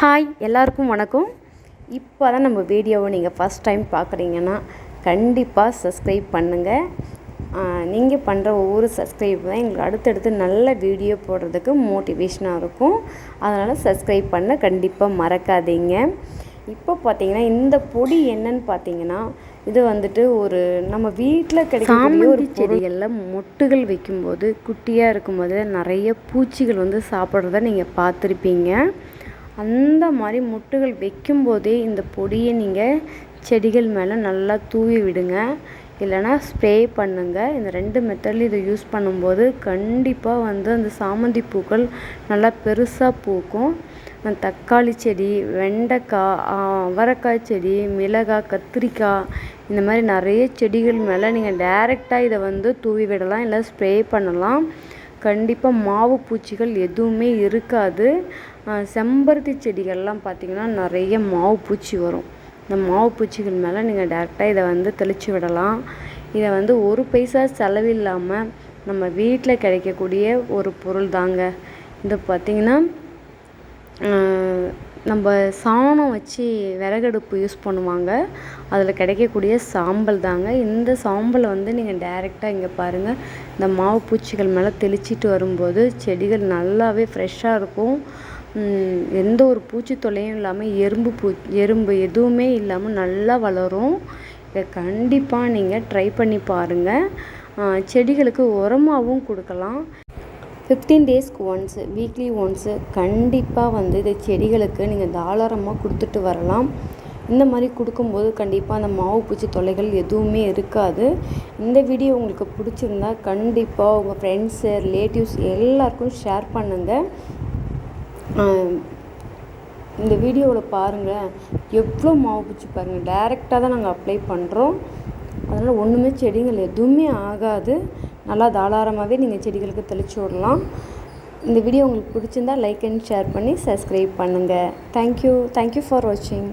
Hi எல்லாருக்கும் வணக்கம். இப்போ தான் நம்ம வீடியோவை நீங்கள் ஃபஸ்ட் டைம் பார்க்குறீங்கன்னா கண்டிப்பாக சப்ஸ்கிரைப் பண்ணுங்கள் நீங்கள் பண்ணுற ஒவ்வொரு சப்ஸ்கிரைப் தான் எங்களுக்கு அடுத்தடுத்து நல்ல வீடியோ போடுறதுக்கு மோட்டிவேஷனாக இருக்கும். அதனால் சப்ஸ்கிரைப் பண்ண கண்டிப்பாக மறக்காதீங்க. இப்போ பார்த்தீங்கன்னா இந்த பொடி என்னன்னு பார்த்தீங்கன்னா இது வந்துட்டு ஒரு நம்ம வீட்டில் கிடைக்கக்கூடிய ஒரு செடிகளில் மொட்டுகள் வைக்கும்போது குட்டியாக இருக்கும்போது நிறைய பூச்சிகள் வந்து சாப்பிட்றத நீங்கள் பார்த்துருப்பீங்க. அந்த மாதிரி மொட்டுகள் வைக்கும்போதே இந்த பொடியை நீங்கள் செடிகள் மேலே நல்லா தூவி விடுங்க. இல்லைனா ஸ்ப்ரே பண்ணுங்கள் இந்த ரெண்டு மெத்தட்லையும் இதை யூஸ் பண்ணும்போது கண்டிப்பாக வந்து அந்த சாமந்தி பூக்கள் நல்லா பெருசாக பூக்கும். தக்காளி செடி வெண்டைக்காய் அவரைக்காய் செடி மிளகாய் கத்திரிக்காய் இந்த மாதிரி நிறைய செடிகள் மேலே நீங்கள் டேரெக்டாக இதை வந்து தூவி விடலாம். இல்லை ஸ்ப்ரே பண்ணலாம். கண்டிப்பாக மாவு பூச்சிகள் எதுவுமே இருக்காது. செம்பருத்தி செடிகள்லாம் பார்த்திங்கன்னா நிறைய மாவு பூச்சி வரும். இந்த மாவு பூச்சிகள் மேலே நீங்கள் டேரெக்டாக இதை வந்து தெளித்து விடலாம். இதை வந்து ஒரு பைசா செலவில்லாமல் நம்ம வீட்டில் கிடைக்கக்கூடிய ஒரு பொருள் தாங்க. இது பார்த்திங்கன்னா நம்ம சாணம் வச்சு விறகடுப்பு யூஸ் பண்ணுவாங்க. அதில் கிடைக்கக்கூடிய சாம்பல் தாங்க. இந்த சாம்பலை வந்து நீங்கள் டைரெக்டாக இங்கே பாருங்கள் இந்த மாவு பூச்சிகள் மேலே தெளிச்சிட்டு வரும்போது செடிகள் நல்லாவே ஃப்ரெஷ்ஷாக இருக்கும். எந்த ஒரு பூச்சி தொல்லையும் இல்லாமல் எறும்பு பூ எறும்பு எதுவுமே இல்லாமல் நல்லா வளரும். இதை கண்டிப்பாக நீங்கள் ட்ரை பண்ணி பாருங்கள் செடிகளுக்கு உரமாகவும் கொடுக்கலாம். ஃபிஃப்டீன் டேஸ்க்கு ஒன்ஸு வீக்லி ஒன்ஸு கண்டிப்பாக வந்து இந்த செடிகளுக்கு நீங்கள் தாராளமாக கொடுத்துட்டு வரலாம். இந்த மாதிரி கொடுக்கும்போது கண்டிப்பாக அந்த மாவு பூச்சி தொல்லைகள் எதுவுமே இருக்காது. இந்த வீடியோ உங்களுக்கு பிடிச்சிருந்தா கண்டிப்பாக உங்கள் ஃப்ரெண்ட்ஸு ரிலேட்டிவ்ஸ் எல்லாருக்கும் ஷேர் பண்ணுங்கள் இந்த வீடியோவில் பாருங்கள் எவ்வளோ மாவு பூச்சி பாருங்கள் டைரெக்டாக தான் நாங்கள் அப்ளை பண்ணுறோம் அதனால் ஒன்றுமே செடிகள் எதுவுமே ஆகாது. நல்லா தாராளமாகவே நீங்கள் செடிகளுக்கு தெளித்து விடலாம். இந்த வீடியோ உங்களுக்கு பிடிச்சிருந்தா லைக் அண்ட் ஷேர் பண்ணி சப்ஸ்கிரைப் பண்ணுங்கள் thank you thank you for வாட்சிங்